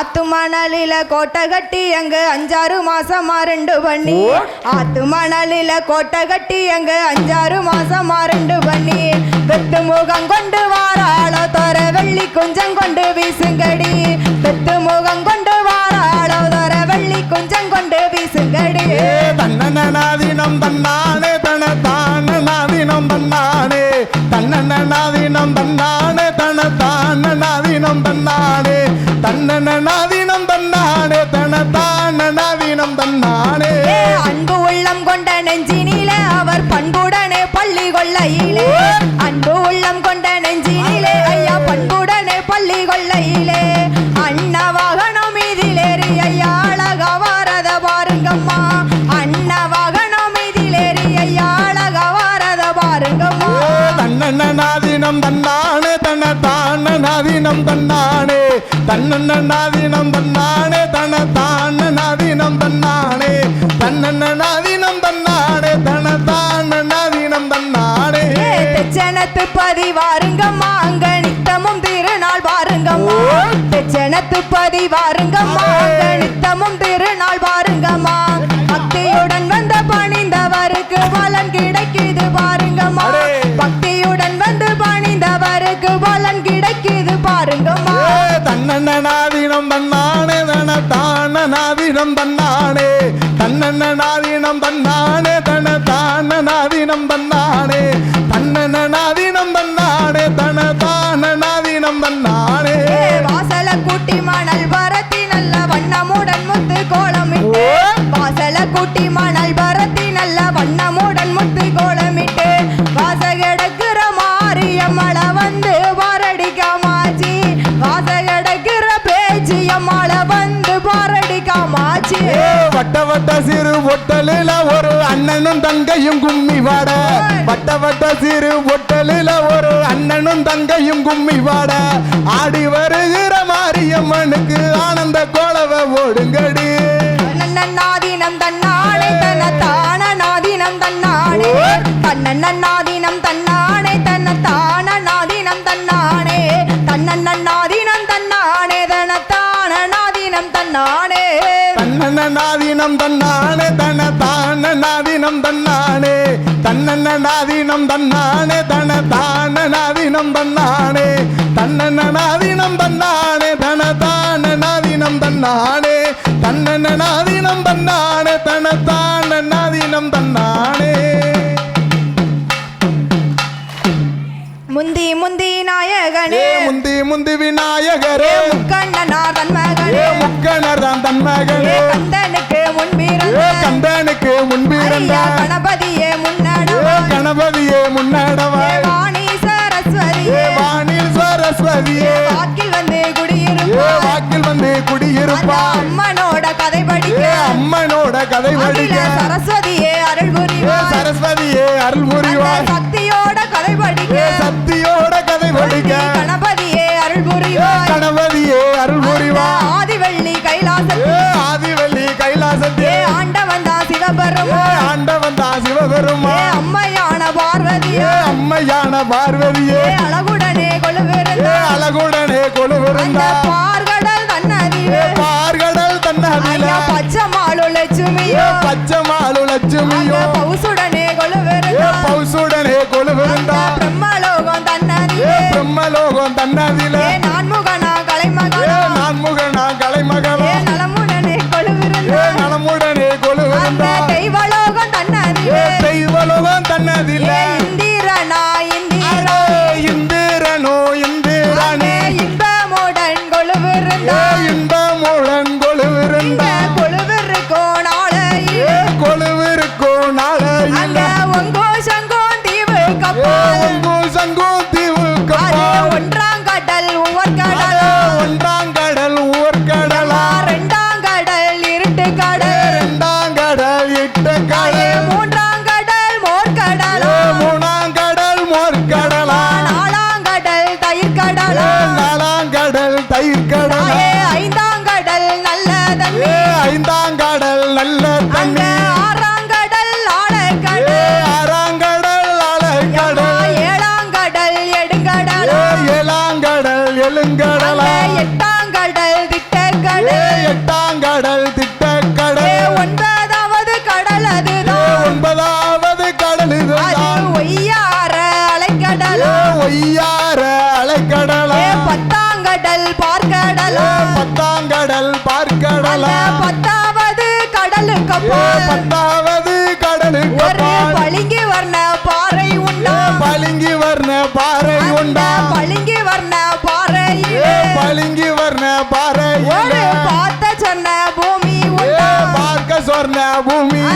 ஆத்து மணலில கோட்டை கட்டி அங்க அஞ்சாறு மாசமா ரெண்டு பண்ணி. ஆத்து மணலில கோட்டை கட்டி அங்க அஞ்சாறு மாசமா ரெண்டு பண்ணி. வெத்து முகம் கொண்டு வாராளோ தோர வெள்ளி குஞ்சம் கொண்டு வீசுங்கடி. வெத்து முகம் கொண்டு வாராளோ தோர வெள்ளி குஞ்சம் கொண்டு வீசுங்கடி. ஏ தன்னநாதீனம் தன்னானே தன தானநாதீனம் தன்னானே. தன்னநாதீனம் தன்னானே தன தானநாதீனம் தன்னானே. தன்னநாதீனம் தன்னானே தன தானநாதீனம் தன்னானே. ஏ, அன்பு உள்ளம் கொண்ட நெஞ்சினிலே அவர் பண்புடனே பள்ளி கொள்ளையிலே. அன்பு உள்ளம் கொண்ட நெஞ்சினிலே ஐயா பண்புடனே பள்ளி கொள்ளையிலே. அண்ண வாகனம் மீதிலேறி ஐயா அழகா வாரத பாருங்கம்மா. அண்ண வாகனம் மீதிலேறி ஐயா அழகா வாரத பாருங்கம்மா. தன்னநாதீனம் தன்னானே தன தானநாதீனம் தன்னானே. தன்னண்ணா தன்னநாதீனம் தன்னானே. தானநாதீனம் தன்னானே தன்னநாதீனம் தன்னானே தன தான தானநாதீனம் தன்னானே தன்னநாதீனம் தன்னானே தன தானநாதீனம் தன்னானே ஏ, வாசல கூட்டி மணல் வட்ட சிறு பொட்டலில ஒரு அண்ணனும் தங்கையும் கும்மி வாட. வட்ட வட்ட சிறு பொட்டலில ஒரு அண்ணனும் தங்கையும் கும்மி வாட. ஆடி வருகிற மாரியம்மனுக்கு ஆனந்த கோலவ ஓடுங்கடி. நாதினம் தன்னானே தன தான நாதினம் தன்னானே தன்னண்ண நாதீனம் தன்னானே தன தான நாதீனம் தன்னானே தன்னண்ண நாதீனம் தன்னானே தன தான நாதீனம் தன்னானே தன்னண்ண நாதீனம் தன்னானே தன தான நாதீனம் தன்னானே தன்னண்ண நாதீனம் தன்னானே தன தான நாதீனம் தன்னானே. முந்தி முந்தி நாயகனே. முந்தி முந்தி விநாயகரே. கண்ணனார் தன் மகனே முக்கணர் தான் தன் மகனே கந்தனுக்கு முன்பிருந்த ஐயா கணபதியே முன்னடவா. கணபதியே முன்னடவா. வாணி சரஸ்வதியே. வானில் சரஸ்வதியே. வாக்கில் வந்து ஏ குடியிருப்பார் வாக்கில் வந்து குடியிருப்பா அம்மனோட கதை படிக்க. அம்மனோட கதை படிக்க. சரஸ்வதியே சிவபெருமா அம்மையான பார்வதியே. அம்மையான பார்வதியே. அழகுடனே கொழுவிருந்த. அழகுடனே கொழுவிருந்தா. பார்கடல் தன்னதியே. பார்கடல் தன்னதில ஐயா பச்சை மாலு ஏ லட்சுமியோ. பச்சை மாலு அந்த லட்சுமியோ பவுசுடனே ஏ கொழுவிருந்த. பௌசுடனே கொழுவிருந்தா பிரம்மலோகம் தன்னதியே. பிரம்மலோகம் தன்னதில.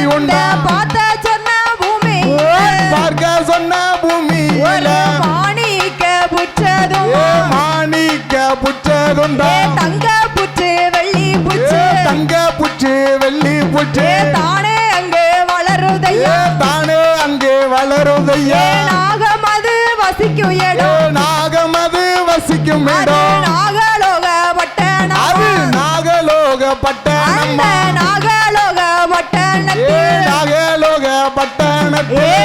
உண்டா பார்த்த சொன்ன பூமி. பார்க்க சொன்ன பூமி மாணிக்க புற்றதும் மாணிக்க புற்றதுண்டா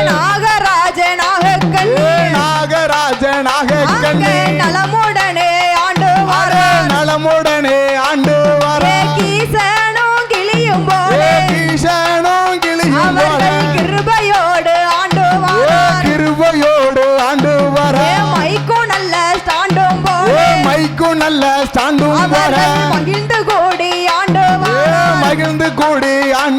நாகராஜ ஏ நாகக்கண்ணி நாகராஜ அங்கே நாகக்கண்ணி நலமுடனே ஆண்டு வர. நலமுடனே ஆண்டு வர. கீசனும் கிளியும் போலே. கீசனும் கிளியும் போல. கிருபையோடு ஆண்டு ஏ வாரார் கிருபையோடு ஆண்டு வர. மைக்கும் நல்ல ஸ்டாண்டும் போலே. மைக்கும் நல்ல ஸ்டாண்டும் வர அவர்கள் மகிழ்ந்து கூடி ஆண்டு மகிழ்ந்து கூடி ஆண்டு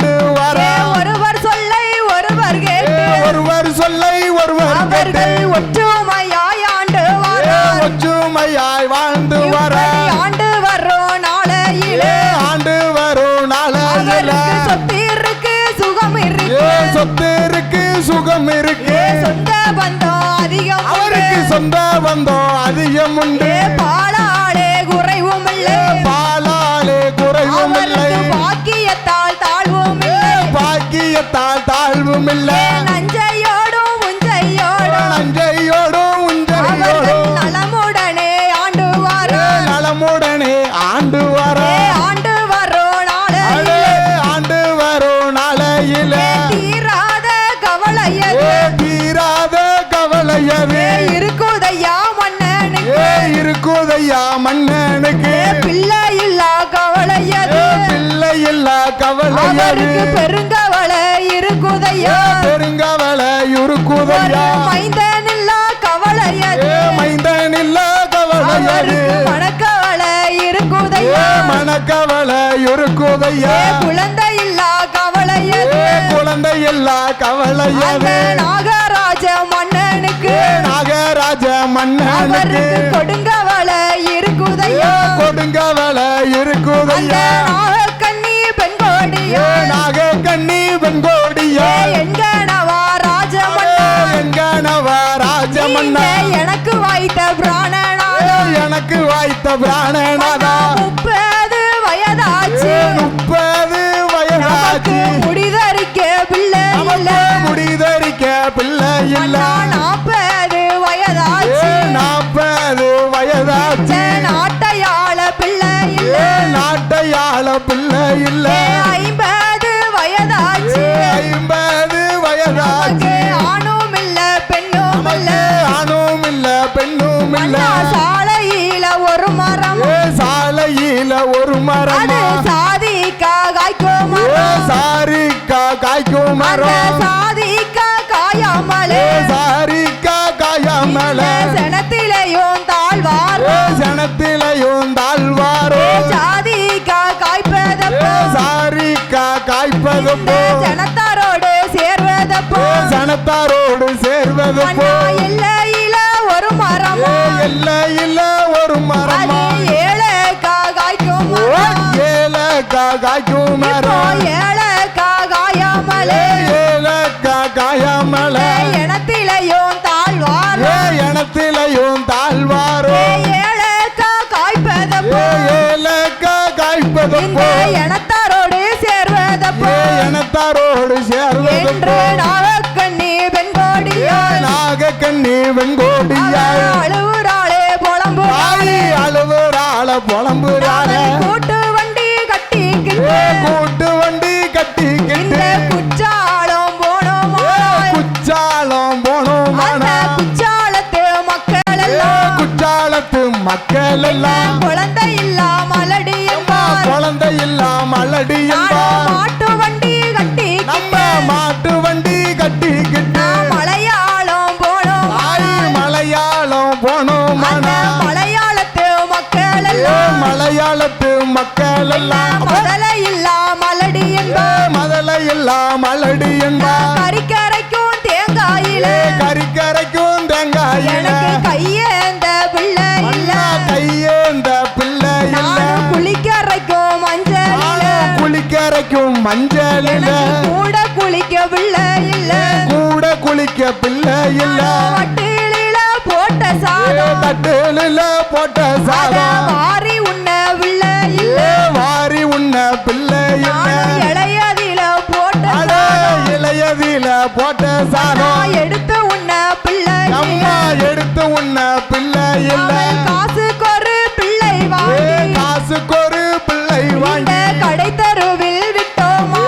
சுகம் இருக்கு. சொந்த பந்தம் அதிகம். அவருக்கு சொந்த பந்தம் அதிகம் உண்டு. ஏ பாலாளே குறைவும் இல்லை. பாலாலே குறைவும் இல்லை. பாக்கியத்தால் தாழ்வும் இல்லை. பாக்கியத்தால் தாழ்வும் இல்லை. ஏ மனக்கவலை இருக்குதையா? குழந்தை இல்லா கவலையது ஏ குழந்தை இல்ல அந்த கவலையது நாகராஜ மன்னனுக்கு. நாகராஜ மன்னனுக்கு. கொடுங்கவலை இருக்குதையா? கொடுங்கவலை இருக்குதையா? நாகக்கண்ணி பெண்கோடியா. ஏ நாக கண்ணி வெங்கோடியா ஏ எங்கனவா ராஜமன்னா எங்கனவா ராஜமன்னா நீங்க எனக்கு வாய்த்த பிராணநாதம் எனக்கு வாய்த்த பிராணநாதா பெண்ணும் இல்ல சாலையில ஒரு மரம். சாலையில ஒரு மரமா. சாதிக்கா காய்க்கும் மரம். சாரிக்கா காய்க்கும் மரம். சாதிக்கா காயாமலே சாரிக்கா காயாமல சனத்திலையும் தாழ்வார். சனத்திலையும் தாழ்வாரோ. சாதிக்கா காய்ப்பதப்போ சாரிக்கா காய்ப்பது இந்த போ ஜனத்தாரோடு சேர்வதப்போ. ஏ எல்லையில ஒரு மரமா? ஏழைக்கா காய்க்கும் ஏலக்கா காய்க்கும் மரம். ஏழைக்கா காயாமலே ஏலக்கா காயாமல இனத்திலையும் தாழ்வார். இனத்திலையும் தாழ்வாரோ. ஏழைக்கா காய்ப்பதப்போ ஏ ஏலக்கா காய்ப்பது இந்த போ இனத்தாரோடு சேர்வதப்போ. இனத்தாரோடு சேர்வது என்று நாகக்கண்ணி பெண்கோடியா நாக கண்ணி அழுவுறாள புலம்புறாள. என்பார். கறிக்கரைக்கும் தேங்காயில. கறிக்கரைக்கும் தேங்காயில. எனக்கு கையேந்த பிள்ளை இல்ல. கையேந்த பிள்ளை இல்ல. குளிக்கரைக்கும் மஞ்சள் குளிக்கரைக்கும் மஞ்சள் இல்ல. கூட குளிக்க பிள்ளை இல்ல. கூட குளிக்க பிள்ளை இல்ல. வட்டிலில போட்ட சாதம். தட்டுல போட்ட சாதம். வாரி உண்ண சாதம் எடுத்து உன்ன பிள்ளை அம்மா எடுத்து உன்ன பிள்ளை இல்ல. காசுக்கு ஒரு பிள்ளை வாங்கி. காசுக்கு ஒரு பிள்ளை வாங்கி. கடை தெருவில் விட்டோமா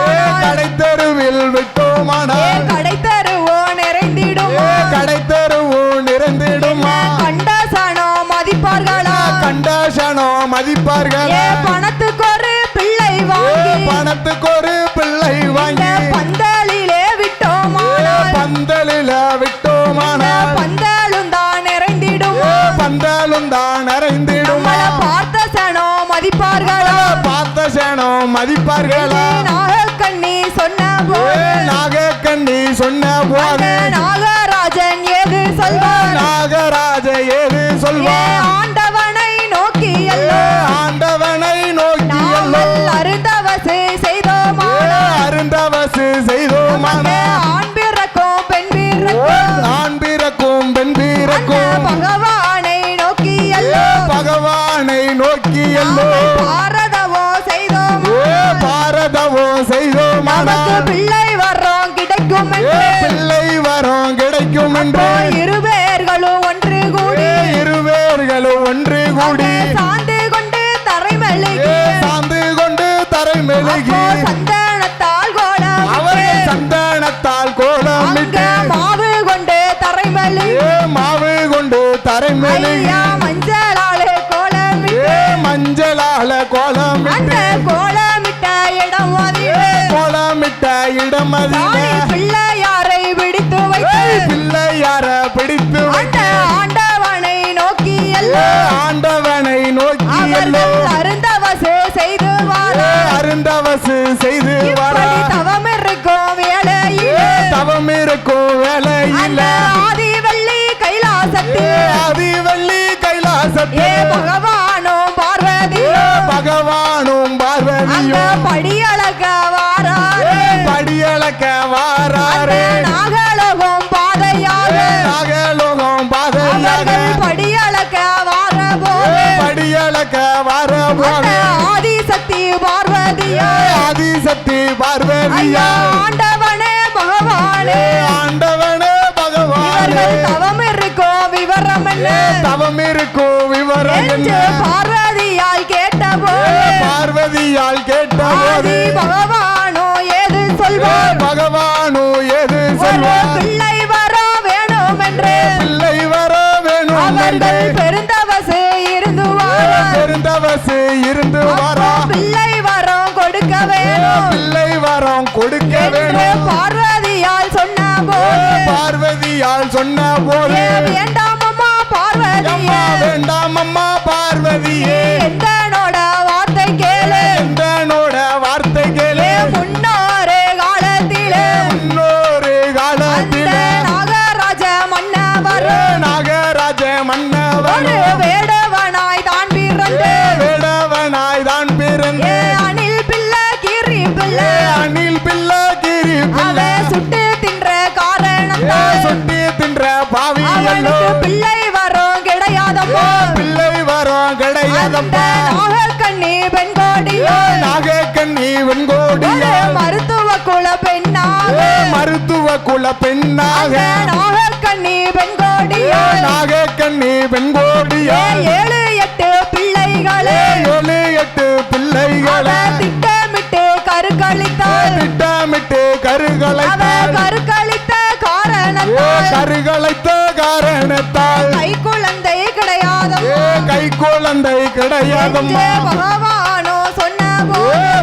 கடை தெருவில் விட்டோமானால். கடை தெருவோ நிறைந்திடுமா? கடை தெருவு நிறைந்திடுமா? கண்ட சனம் மதிப்பார்களா? கண்டாசனோ மதிப்பார்கள்? மதிப்பார்களா நாகக்கண்ணி சொன்ன போது. நாகக்கண்ணி சொன்ன போது. நாகராஜன் ஏது சொல்வார்? நாகராஜ ஏது ஏ சொல்வான் ஆண்டவனை நோக்கி ஆண்டவனை நோக்கி அருந்தவசு செய்தோமா? அருந்தவசு செய்தோமான ஆண் பிறக்கும் பெண் பிறக்கும். ஆண் பிறக்கும் பெண் பிறக்கும். பகவானை நோக்கி பகவானை நோக்கி எல்லோ நமக்கு பிள்ளை வர்றோம் கிடைக்கும் பிள்ளை வரம் கிடைக்கும் என்று. இடமதில தானி பிள்ளையாரை பிடித்து வைத்து பிள்ளையார பிடித்து அந்த ஆண்டவனை நோக்கி ஆண்டவனை நோக்கி அருந்தவசு செய்து அருந்தவசு செய்து தவம் இருக்கும் வேளையிலே தவம் இருக்கும் வேலையில. வெள்ளி கைலாசத்தில். ஏ அதிவள்ளி ஏ கைலாசத்தில் வாராரு. நாகலோகம் பாதையாக. நாகலோகம் பாதையாக. படியளக்க வார போது. படியளக்க வர பார்வதியா. ஆதிசக்தி ஐயா பார்வதியா ஆண்டவனே பகவானே. ஆண்டவனே பகவானே. தவம் இருக்கும் விவரம் என்ன? தவம் விவரம் என்ன? பார்வதியால் கேட்டபோது. பார்வதியால் கேட்ட ஆதி போது பகவானோ போது அவனுக்கு பிள்ளை வரும் கிடையாதம்மா பிள்ளை வரம் கிடையாதப்பா. நாகக்கண்ணி பெண் கோடியோ நாகக்கண்ணி வெண்கோடிய ஒரு மருத்துவ குல பெண்ணாக. மருத்துவ குல பெண்ணாக. நாகக்கண்ணி பெண் கோடியோ நாகக்கண்ணி வெண்கோடிய ஏ, ஏழு எட்டு பிள்ளைகளே. ஏழு எட்டு பிள்ளைகளை. திட்டமிட்டு கருக்களித்தாள் திட்டமிட்டு கருகலைத்தாள் கருக்களித்த காரணத்தால். கருகலைத்த காரணத்தால். கை குழந்தை ஏ கிடையாதம்மா. கை குழந்தை கிடையாதம்மா பகவானோ சொன்ன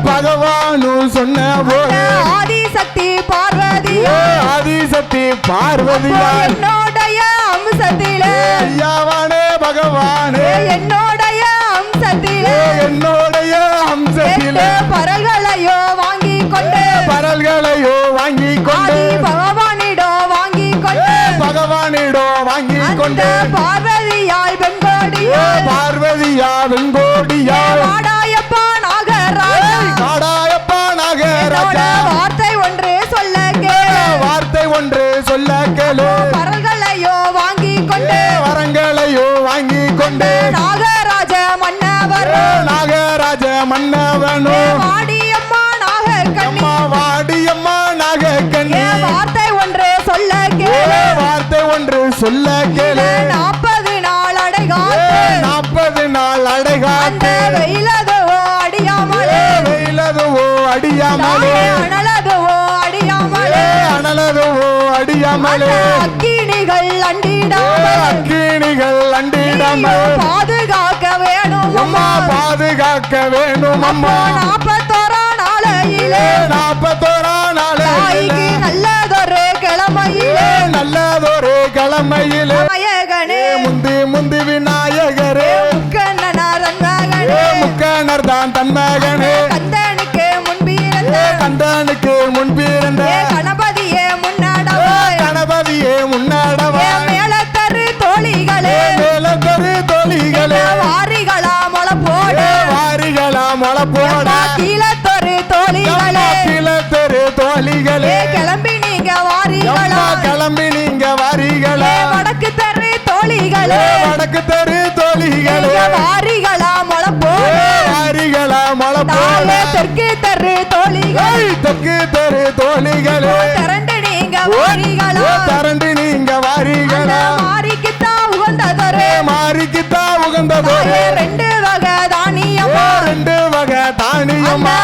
பகவானு சொன்ன போது ஆதிசக்தி பார்வதியோ ஏ ஆதிசக்தி பார்வதியா என்னுடைய அம்சத்திலே. ஐயாவானே பகவானே. என்னுடைய கொண்டு ஏ பெண்கோடியோ பார்வதியா வெண்கோடியா வாடாயப்பா நாகராஜா. என்னோட நாகராஜா. வார்த்தை ஒன்று சொல்ல கேளு. வார்த்தை ஒன்று சொல்ல கேளு. பரல்களையோ வாங்கி கொண்டு. வரங்களையோ வாங்கி கொண்டு. நாகராஜ மன்னவர். நாகராஜ மன்னவனோ. வாடியம்மா நாகக்கண்ணி. வாடியம்மா நாகக்கண்ணி. வார்த்தை ஒன்று சொல்ல ஒன்று சொல்ல கேளு. நாள் அந்த அடைகாத்து வெயிலதுவோ அடியாமலே. வெயிலதுவோ அடியாமலே. அனலதுவோ அடியாமலே. அனலதுவோ அடியாமலே அக்கினிகள் அண்டிடாமல். அக்கினிகள் அண்டிடாமல். பாதுகாக்க வேணும் அம்மா. பாதுகாக்க வேண்டும் அம்மா. நாற்பத்தோரா நாளையிலே நாற்பத்தோரா நாளையிலே நல்லதொரு கிழமையிலே. நல்லதொரு கிழமையிலே. முந்தி முக்கனர் தான் தன் மகனே. கந்தனுக்கு முன்பிருந்த ஏ கந்தனுக்கு முன்பிருந்த ஏ கணபதியே முன்னாடவாய் கணபதியே முன்னாடவா. ஏ மேலத்தரு தோழிகளே. மேலத்தொரு தொழிகளே. வாரிகளா முளை போடு வாரிகளா முளை போட கீழத்தொரு தோழிகளே. கிளத்தெரு தோழிகளே. ஏ கிளம்பி நீங்க வாரிகளா. கிளம்பி நீங்க வாரிகளா. வடக்கு தரு தோழிகளே. வடக்கு தெரு தோழிகளே. தெரு தோழிகளே திரண்டு நீங்க வாரிகளா? திரண்டு நீங்க வாரிகளா. மாரிக்குத்தான் உகந்ததொரு. மாறிக்குத்தா உகந்ததொரு. ரெண்டு வகை தானியமா? ரெண்டு வகை தானியம்மா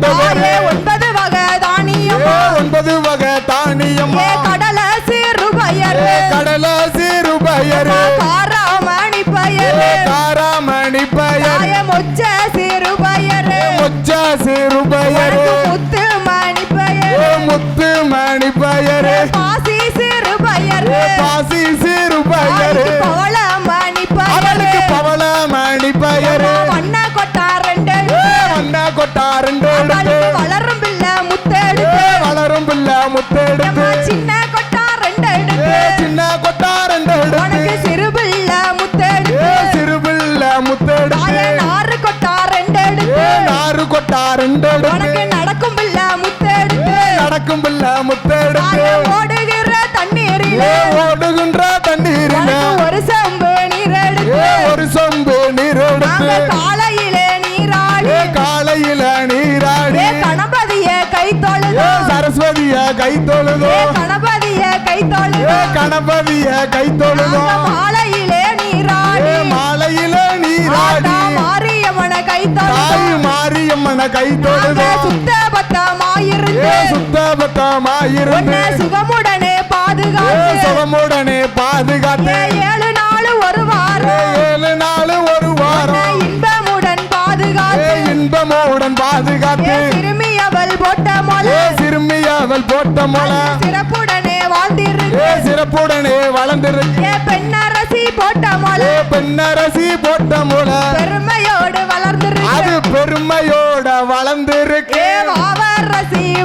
உத்தமிக்கு தாய ஓடுகிற தண்ணீரில் ஏ ஓடுகின்ற தண்ணீரில உனக்கு ஒரு செம்பு நீர் எடுத்து ஒரு சொம்பு நீர் எடுத்து காலையிலே நீராடி காலையில நீராடி கணபதிய கை தொழுதோ சரஸ்வதிய கை தொழுதோ கணபதிய கை ஏ தொழுதோ கணபதிய கை தொழுதோ நாங்க மாலையிலே நீராடி மாலையில நீராடி மாரியம்மன கை தொழுதோ மாரியம்மன கை தொழுதோ சுத்த சுத்தபத்தமாயிருந்து உன்னை சுகமுடனே பாதுகாத்து சுகமுடனே பாதுகாத்து ஏழு நாள் ஒரு வாரம் ஏழு நாள் ஒரு வாரம் இன்பமுடன் பாதுகாத்து இன்பமுடன் பாதுகாத்து சிறுமி அவள் போட்ட மொழி சிறுமி அவள் போட்ட மலை சிறப்புடனே வாழ்ந்திருக்கு சிறப்புடனே வளர்ந்திருக்கு பெண்ணரசி போட்ட மொழி பெண்ணரசி போட்ட முளை பெருமையோடு வளர்ந்திருக்கு அது பெருமையோட வளர்ந்திருக்கு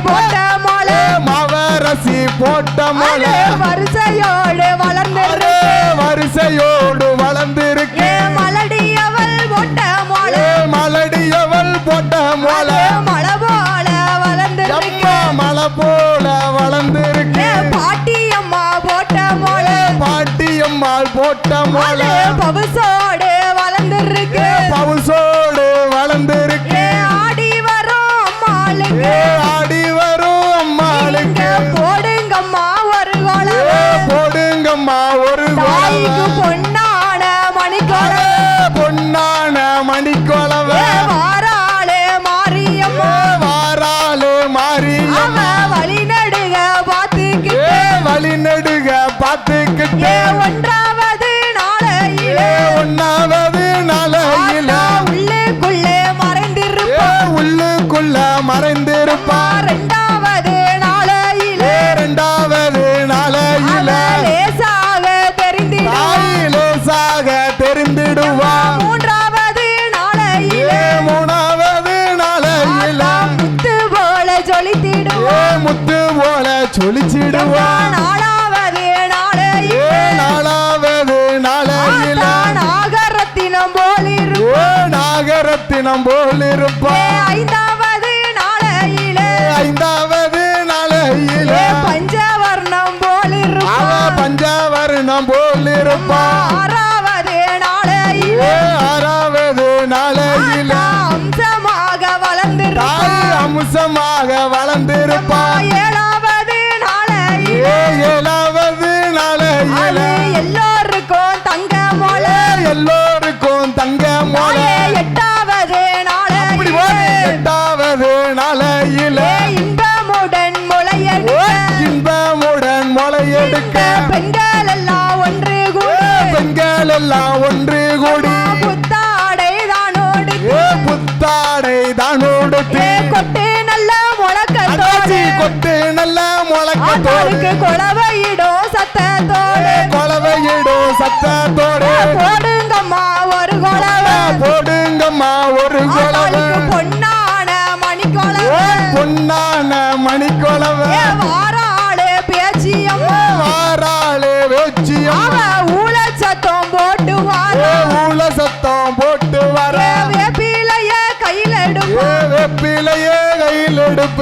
போட்ட மொழி ஏ மவரசி போட்ட மலை வரிசையோடு வளர்ந்திருக்கு. வரிசையோடு வளர்ந்திருக்கு. ஏ மலடி அவள் போட்ட மொழி ஏ மலடியவள் போட்ட மலை அது மலை போல வளர்ந்திருக்கு. மலை போல வளர்ந்திருக்கு. ஏ பாட்டி அம்மா போட்ட மொழி பாட்டியம்மாள் போட்ட மலை பவுசோடு திருப்பா ஐந்தாவது நாளையிலே. ஐந்தாவது நாளையிலே. பஞ்சவர்ணம் போலிருப்பா. பஞ்சவர்ணம் போலிருப்பா. ஆறாவது நாளையிலே. ஆறாவது நாளையிலே. அம்சமாக வளர்ந்திருப்பா. அம்சமாக வளர்ந்திருப்பா. ஏழாவது நாளையிலே. ஏழாவது நாளையிலே. எல்லோருக்கும் தங்க மோளே எல்லோருக்கும் தங்க மோளே எல்லாம் ஒன்று கூடி. புத்தாடை தானோடு புத்தாடை தானோடு கொட்டு நல்ல முழக்கத்தோடு. கொட்டு நல்ல முழக்கத்தோடு. குளவையிடும் சத்தத்தோடு. கொலவையிடும் சத்தத்தோடு. போடுங்கம்மா ஒரு குளவை போடுங்கம்மா ஒரு ஆத்தாளுக்கு பொன்னான மணி குளவை பொன்னான மணி கொலவை ஏ வாராளு பேச்சியம்மா. வாராளே வேச்சியம்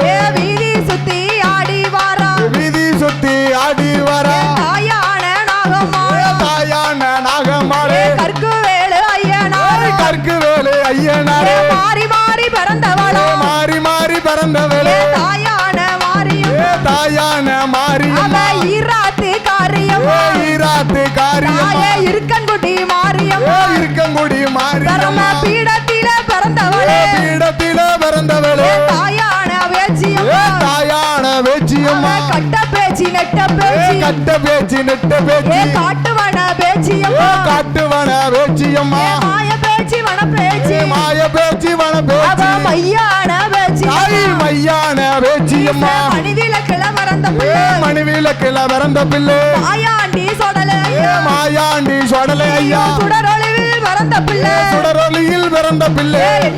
ஏ வீதி சுத்தி ஆடி வாரா. வீதி சுத்தி ஆடி வர. தாயான நாகம்மாளா தாயான நாகமாளே கற்கு வேலு ஐயனாரா. கற்கு வேலு ஐயனாரே. மாறி மாறி பிறந்தவளா. மாறி மாறி பிறந்தவளே. தாயான மாரியம் தாயான அவ மாரியம்மா ஈராத்து காரியம்மா. ஏ ஈராத்து காரியம்மா. தாயே இருக்கன்குட்டி ஏ மாரியம்மா கட்ட பேச்சு நெட்ட ஏ பேச்சு. கட்ட பேச்சு நெட்ட ஏ பேச்சு காட்டுவன ஏ பேச்சியம்மா காட்டுவன வேச்சியம்மா ஏ மாய பேச்சு வன பேச்சு. ஏ மாய பேச்சு வன அவ பேச்சு. மையான பேச்சு மையான வேச்சியம்மா மணிவிலக்கில மறந்த பிள்ளை. மணிவிலக்கில பிறந்த பிள்ளை. மாயாண்டி சொடல மாயாண்டி சொடலை ஐயா. சுடரொளிவில் மறந்த பிள்ளை. சுடரொலியில் பிறந்த பிள்ளை. ஏ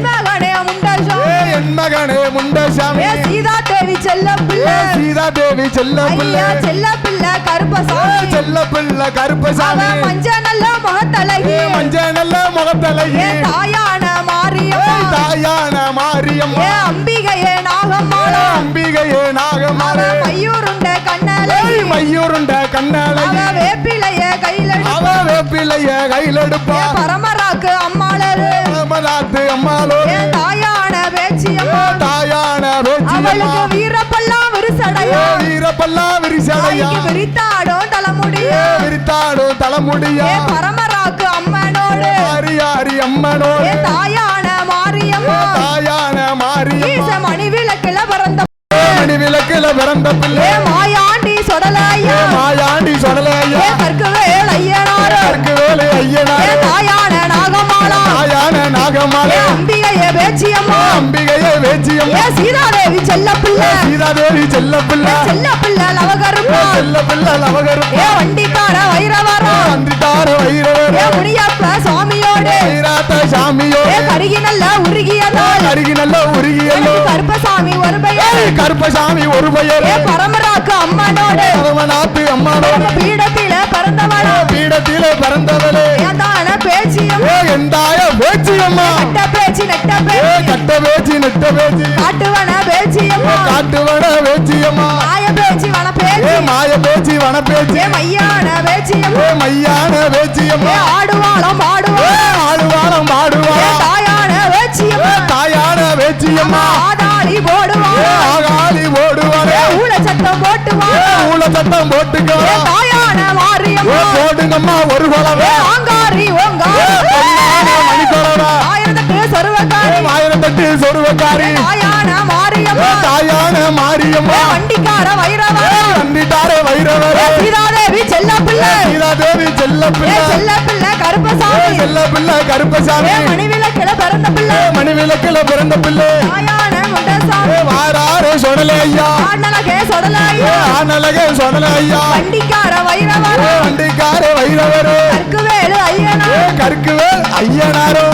என் மகனே முண்டசம் சீதா தேவி செல்ல பிள்ளை. சீதா தேவி செல்ல பிள்ளை. செல்ல பிள்ளை கருப்பசாமி. செல்ல பிள்ளை கருப்பசாமி. மஞ்ச நல்ல முகத்தழகி. ஏ மஞ்ச நல்ல முகத்தலையே ஏ தாயான மாரியம்மா. ஏய் தாயான மாரியம்மா. ஏ அம்பிகையே நாகம்மாளா அம்பிகையே அவ நாகமாளே மையூருண்ட கண்ணலை மையூருண்ட கண்ணாலையே அவ வேப்பிலைய கையில அவ வேப்பிலைய கையில் எடுப்பா பரமராக்கு அம்மாளரு ராமநாத்து அம்மாளோடு ஏ தாயான அவளுக்கு வீரப்பெல்லாம் விரிசடையா ஏ வீரப்பல்லா விரிசடையா. விரித்தாடும் தலைமுடிய. விரித்தாடும் தலைமுடியா. பரமராக்கு அம்மனோடு. ஆரியாரி அம்மனோடு. தாயான மாரியம்மா. தாயான மாரியம்மா. மணி விளக்குல பிறந்த மணி விளக்குல பிறந்த பிள்ளை. ஏ சீதாதேவி செல்ல பிள்ளை. சீதாதேவி செல்ல பிள்ளை. செல்ல பிள்ளை லவகருப்பா செல்ல பிள்ளை லவகரும். ஏ வண்டிக்கார வைரவரா. வந்திட்டார வைரவர். ஏ முனியப்ப சுவாமியோடு. வைராத்த சாமியோ ஏ கருகி நல்ல உருகியதால். அருகி நல்ல கருப்பசாமி ஒரு பெயர். கருப்பசாமி ஒரு பெயர். ஏ பரமராக்கு அம்மனோடு. பரமநாத்து அம்மானோடு. பீடத்தில பிறந்தவளா பீடத்திலே பிறந்தவளே ஏதான பேச்சியம். ஏ எந்தாய வேச்சியம்மா கட்ட பேச்சு நெட்ட ஏ பேச்சு. கட்ட வேச்சி நெட்ட வேச்சி காட்டுவன பேச்சியம்மா. காட்டுவன வேச்சியம்மா மாய பேச்சு வன ஏ பேச்சு மாய பேச்சி வன பேச்சி. ஏ மையான பேச்சியம்மா. ஏ மையான ஏ வேச்சியம்மா ஆடுவாளம். ஏ ஆடுவாரம் ஏ பாடுவா தாயான வேச்சியம்மா தாயான வேச்சியம்மா ஆதாளி ஏ போடுவாள் ஆகாளி ஓடுவாரே ஊழ சத்தம் போட்டுவாள் ஊழ சத்தம் போட்டுக்கோ தாயான ஏ மாரியம்மா போடுங்கம்மா ஒரு குளவே ஏ ஆங்காரி ஓங்காரி. சொருவக்காரி. ஆயிரத்தெட்டு சொருவக்காரி. தாயான மாரியம்மா. தாயான மாரியம்மா. வண்டிக்கார வைரவரா. கண்டிட்டாரே வைரவரே. சீதாதேவி செல்ல பிள்ளை சீதாதேவி செல்ல பிள்ளை செல்ல பிள்ளை கருப்பசாமி. செல்ல பிள்ளை கருப்பசாமி. மணிவிளக்கில பிறந்த பிள்ளை மணிவிளக்குல பிறந்த பிள்ளை தாயான முண்டசாமி வாராரே சொடலே ஐயா. ஆண்டலகே ஏ சொடலாயா ஆனலகே சொடலே ஐயா. வண்டிக்கார வைரவரா. வண்டிக்காரே வைரவரே. கற்குவேலு ஏ ஐயனா கற்குவேல் ஐயனாரோ.